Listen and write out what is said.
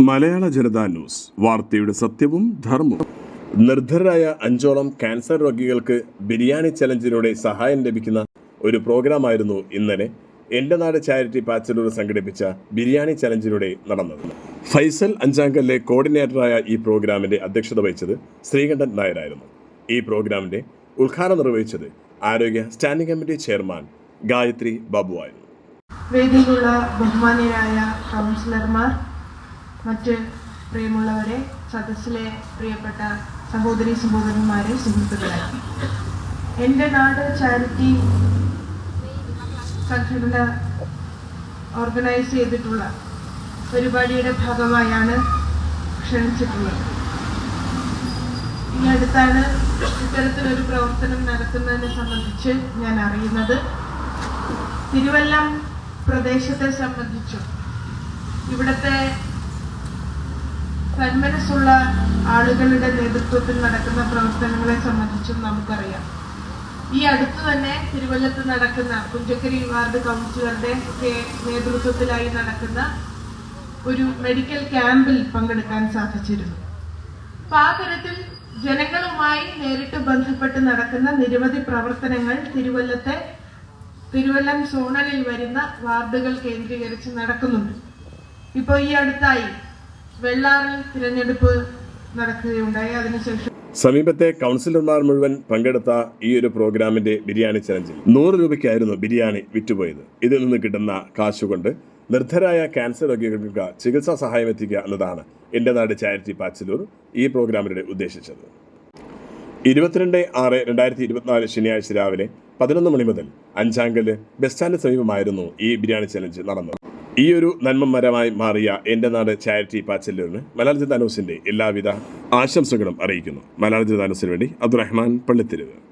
മലയാള Janata news. വാർത്തയുടെ സത്യവും ധർമ്മവും. നിർദ്ധരായ അഞ്ചോളം ക്യാൻസർ രോഗികൾക്ക് ബിരിയാണി ചലഞ്ചിലൂടെ സഹായം ലഭിക്കുന്ന ഒരു പ്രോഗ്രാമായിരുന്നു ഇന്നലെ എന്റെ നാട് ചാരിറ്റി പാച്ചലൂർ സംഘടിപ്പിച്ച ബിരിയാണി ചലഞ്ചിലൂടെ നടന്നത്. ഫൈസൽ അഞ്ചാങ്കലിലെ കോർഡിനേറ്ററായ ഈ പ്രോഗ്രാമിന്റെ അധ്യക്ഷത വഹിച്ചത് ശ്രീകണ്ഠൻ നായരായിരുന്നു. ഈ പ്രോഗ്രാമിന്റെ ഉദ്ഘാടനം നിർവഹിച്ചത് ആരോഗ്യ standing committee chairman Gayathri Babu ആയിരുന്നു. വേദിയിലുള്ള ബഹുമാനിയായ കൗൺസിലർമാർ മറ്റ് പ്രിയമുള്ളവരെ സദസ്സിലെ പ്രിയപ്പെട്ട സഹോദരി സഹോദരന്മാരെ സുഹൃത്തുക്കളെ. എന്റെ നാട് ചാരിറ്റി സംഘടന ഓർഗനൈസ് ചെയ്തിട്ടുള്ള പരിപാടിയുടെ ഭാഗമായാണ് ക്ഷണിച്ചിട്ടുള്ളത്. ഈ അടുത്താണ് ഇത്തരത്തിലൊരു പ്രവർത്തനം നടത്തുന്നതിനെ സംബന്ധിച്ച് ഞാൻ അറിയുന്നത്. തിരുവല്ലം പ്രദേശത്തെ സംബന്ധിച്ചും ഇവിടുത്തെ സന്മനസ്സുള്ള ആളുകളുടെ നേതൃത്വത്തിൽ നടക്കുന്ന പ്രവർത്തനങ്ങളെ സംബന്ധിച്ചും നമുക്കറിയാം. ഈ അടുത്ത് തന്നെ തിരുവല്ലത്ത് നടക്കുന്ന കുഞ്ചക്കരി വാർഡ് കൗൺസിലറുടെ നേതൃത്വത്തിലായി നടക്കുന്ന ഒരു മെഡിക്കൽ ക്യാമ്പിൽ പങ്കെടുക്കാൻ സാധിച്ചിരുന്നു. തരത്തിൽ ജനങ്ങളുമായി നേരിട്ട് ബന്ധപ്പെട്ട് നടക്കുന്ന നിരവധി പ്രവർത്തനങ്ങൾ തിരുവല്ലത്തെ തിരുവല്ലം സോണലിൽ വരുന്ന വാർഡുകൾ കേന്ദ്രീകരിച്ച് നടക്കുന്നുണ്ട്. ഇപ്പോൾ ഈ അടുത്തായി തിരഞ്ഞെടുപ്പ് സമീപത്തെ കൗൺസിലർമാർ മുഴുവൻ പങ്കെടുത്ത ഈ ഒരു പ്രോഗ്രാമിന്റെ ബിരിയാണി ചലഞ്ചിൽ നൂറ് രൂപയ്ക്കായിരുന്നു ബിരിയാണി വിറ്റുപോയത്. ഇതിൽ നിന്ന് കിട്ടുന്ന കാശുകൊണ്ട് നിർദ്ധരായ ക്യാൻസർ രോഗികൾക്ക് ചികിത്സാ സഹായം എത്തിക്കുക എന്നതാണ് എന്റെ നാട് ചാരിറ്റി പാച്ചലൂർ ഈ പ്രോഗ്രാമിലൂടെ ഉദ്ദേശിച്ചത്. ഇരുപത്തിരണ്ട് ആറ് രണ്ടായിരത്തി ഇരുപത്തിനാല് ശനിയാഴ്ച രാവിലെ പതിനൊന്ന് മണി മുതൽ അഞ്ചാങ്കൽ ബസ് സ്റ്റാൻഡിന് സമീപമായിരുന്നു ഈ ബിരിയാണി ചലഞ്ച് നടന്നത്. ഈ ഒരു നന്മമരമായി മാറിയ എന്റെ നാട് ചാരിറ്റി പാച്ചല്ലൂരിന് മലയാള ജനതാ ന്യൂസിന്റെ എല്ലാവിധ ആശംസകളും അറിയിക്കുന്നു. മലയാള ജനതാ ന്യൂസിന് വേണ്ടി അബ്ദുറഹ്മാൻ പള്ളിത്തിരിവ്.